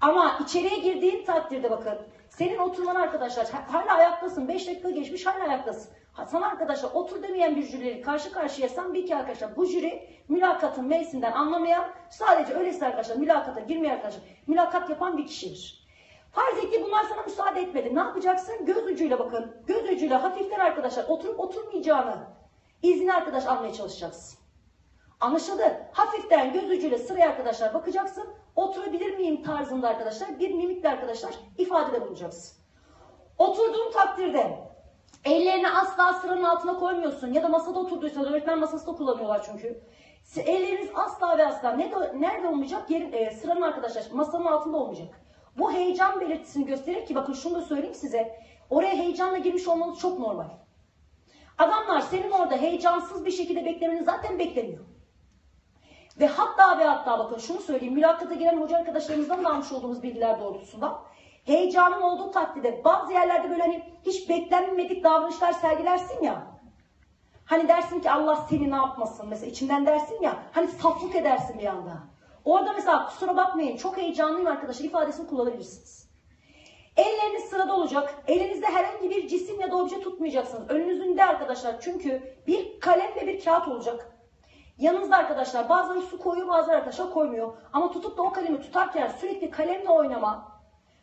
Ama içeriye girdiğin takdirde bakın. Senin oturman arkadaşlar ha- hala ayaktasın. 5 dakika geçmiş hala ayaktasın. Sana arkadaşlar otur demeyen bir jürileri karşı karşıyasan bir iki arkadaşlar bu jüri mülakatın mevsimden anlamayan sadece öylesi arkadaşlar mülakata girmeyen arkadaşlar mülakat yapan bir kişidir. Farz et ki bunlar sana müsaade etmedi. Ne yapacaksın? Göz ucuyla bakın. Göz ucuyla hafiften arkadaşlar oturup oturmayacağını izni arkadaş almaya çalışacaksın. Anlaşıldı. Hafiften göz ucuyla sıraya arkadaşlar bakacaksın. Oturabilir miyim tarzında arkadaşlar bir mimikle arkadaşlar ifadede bulunacaksın. Oturduğun takdirde ellerini asla sıranın altına koymuyorsun ya da masada oturduysan öğretmen masasında kullanıyorlar çünkü. Elleriniz asla ve asla ne nerede olmayacak? Yerin, e, sıranın arkadaşlar masanın altında olmayacak. Bu heyecan belirtisini gösterir ki bakın şunu da söyleyeyim size. Oraya heyecanla girmiş olmanız çok normal. Adamlar senin orada heyecansız bir şekilde beklemeni zaten beklemiyor. Ve hatta ve hatta bakın şunu söyleyeyim. Mülakata giren hoca arkadaşlarımızdan da almış olduğumuz bilgiler doğrultusunda heyecanın olduğu takdirde bazı yerlerde böyle hani hiç beklenmedik davranışlar sergilersin ya. Hani dersin ki Allah seni ne yapmasın mesela içinden dersin ya hani saflık edersin bir anda. Orada mesela kusura bakmayın çok heyecanlıyım arkadaşlar ifadesini kullanabilirsiniz. Elleriniz sırada olacak. Elinizde herhangi bir cisim ya da obje tutmayacaksınız. Önünüzde arkadaşlar çünkü bir kalem ve bir kağıt olacak. Yanınızda arkadaşlar bazıları su koyuyor bazıları arkadaşlar koymuyor. Ama tutup da o kalemi tutarken sürekli kalemle oynama,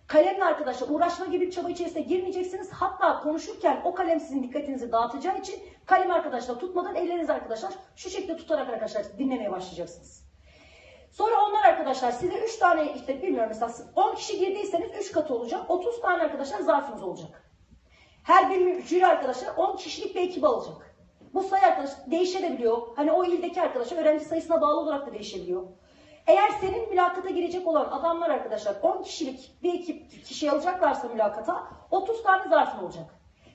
kalemle arkadaşlar uğraşma gibi bir çaba içerisine girmeyeceksiniz. Hatta konuşurken o kalem sizin dikkatinizi dağıtacağı için kalem arkadaşlar tutmadan elleriniz arkadaşlar şu şekilde tutarak arkadaşlar dinlemeye başlayacaksınız. Sonra onlar arkadaşlar size 3 tane işte bilmiyorum mesela 10 kişi girdiyseniz 3 katı olacak. 30 tane arkadaşlar zarfınız olacak. Her bir jüri arkadaşlar 10 kişilik bir ekip alacak. Bu sayı arkadaşlar değişebiliyor. Hani o ildeki arkadaşlar öğrenci sayısına bağlı olarak da değişebiliyor. Eğer senin mülakata girecek olan adamlar arkadaşlar 10 kişilik bir ekip kişi alacaklarsa mülakata 30 tane zarfın olacak.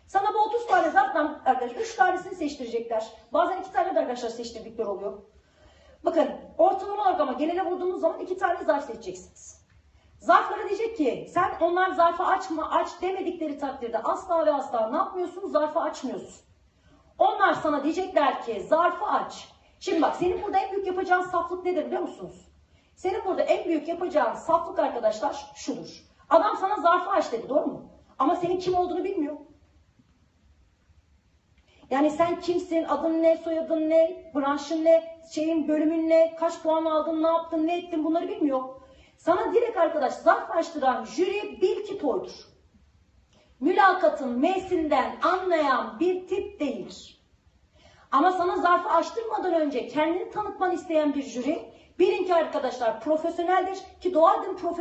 Sana bu 30 tane zarftan arkadaşlar 3 tanesini seçtirecekler. Bazen 2 tane de arkadaşlar seçtirdikleri oluyor. Bakın ortalama olarak ama genele vurduğumuz zaman 2 tane zarf seçeceksiniz. Zarflara diyecek ki sen onlar zarfı açma aç demedikleri takdirde asla ve asla ne yapmıyorsun? Zarfı açmıyorsun. Onlar sana diyecekler ki zarfı aç. Şimdi bak senin burada en büyük yapacağın saflık nedir biliyor musunuz? Senin burada en büyük yapacağın saflık arkadaşlar şudur. Adam sana zarfı aç dedi doğru mu? Ama senin kim olduğunu bilmiyor. Yani sen kimsin, adın ne, soyadın ne, branşın ne, şeyin bölümün ne, kaç puan aldın, ne yaptın, ne ettin bunları bilmiyor. Sana direkt arkadaş zarf açtıran jüri bil ki toydur. Mülakatın mevsimden anlayan bir tip değildir. Ama sana zarfı açtırmadan önce kendini tanıtman isteyen bir jüri bilin ki arkadaşlar profesyoneldir ki doğal bir profesyonel